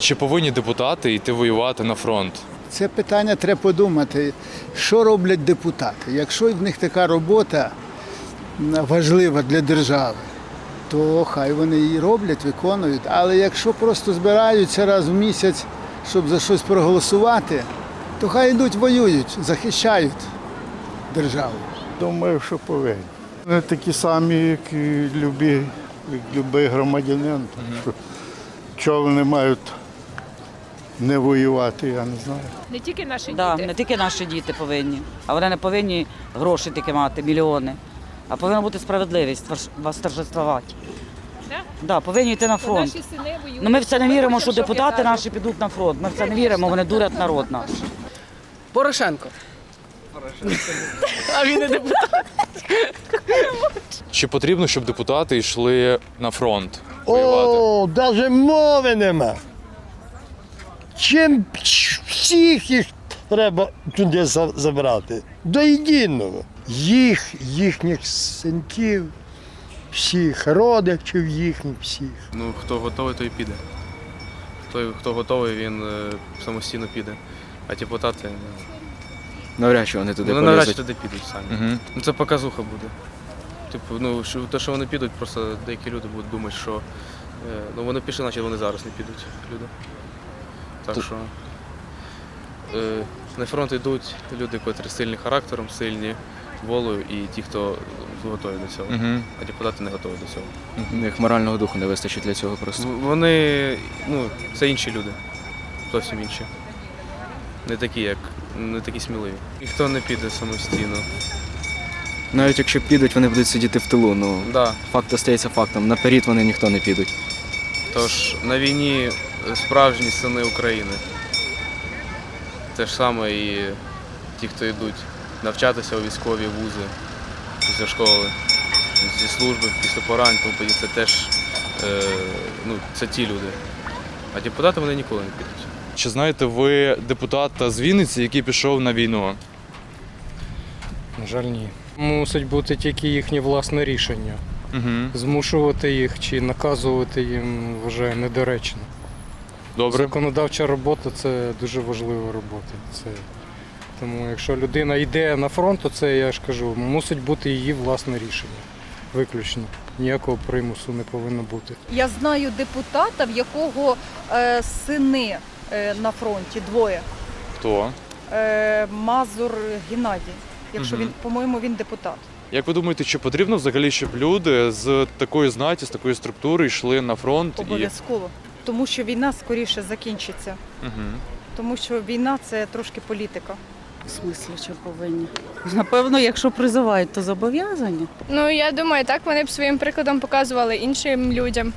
Чи повинні депутати йти воювати на фронт? Це питання треба подумати, що роблять депутати. Якщо в них така робота важлива для держави, то хай вони її роблять, виконують. Але якщо просто збираються раз в місяць, щоб за щось проголосувати, то хай йдуть воюють, захищають державу. Думаю, що повинні. Вони такі самі, як і любі, як любий громадянин. Чого вони мають не воювати, я не знаю. Не тільки наші Да, діти. не тільки наші діти повинні, а вони не повинні гроші тільки мати, мільйони. А повинна бути справедливість творж- восторжествувати. Да? Да, повинні йти на фронт. Наші сини воюють. Ну ми в це не віримо, що депутати наші підуть на фронт. Ми в це не віримо, вони дурять народ наш. Порошенко. А він не депутат. Чи потрібно, щоб депутати йшли на фронт воювати? О, навіть мови нема. Чим всіх їх треба туди забрати? До єдиного. Їх, їхніх синків, всіх родичів їхніх всіх. Ну, хто готовий, той піде. Той, хто готовий, він е, самостійно піде. А депутати Навряд чи вони туди ну, навряд чи туди підуть самі. Угу. Ну, це показуха буде. Типу, ну, що, те, що вони підуть, просто деякі люди будуть думати, що е, ну, вони пішли, наче вони зараз не підуть. Люди. Так що е, на фронт йдуть люди, котрі сильні характером, сильні волею, і ті, хто готові до цього. Угу. А депутати не готові до цього. У них морального духу не вистачить для цього просто. В- Вони, ну, це інші люди. Зовсім інші. Не такі, як не такі сміливі. Ніхто не піде самостійно. Навіть якщо підуть, вони будуть сидіти в тилу. Ну Да. факт остається фактом. Наперед вони ніхто не підуть. Тож на війні справжні сини України. Те ж саме і ті, хто йдуть навчатися у військові вузи після школи, зі служби, після порань, тому це теж е, ну, це ті люди. А депутати вони ніколи не підуть. Чи знаєте ви депутата з Вінниці, який пішов на війну? На жаль, ні. Мусить бути тільки їхнє власне рішення. Угу. Змушувати їх чи наказувати їм вважаю недоречно. Добре. Законодавча робота це дуже важлива робота. Це... Тому якщо людина йде на фронт, то це я ж кажу, мусить бути її власне рішення. Виключно. Ніякого примусу не повинно бути. Я знаю депутата, в якого е, сини е, на фронті двоє. Хто? Е, Мазур Геннадій. Якщо Мгм. він, по-моєму, він депутат. Як ви думаєте, чи потрібно взагалі, щоб люди з такої знаті, з такої структури йшли на фронт і. Обов'язково. Тому що війна скоріше закінчиться. Угу. Тому що війна це трошки політика. В смислі, що повинні? Напевно, якщо призивають, то зобов'язані. Ну я думаю, так вони б своїм прикладом показували іншим людям.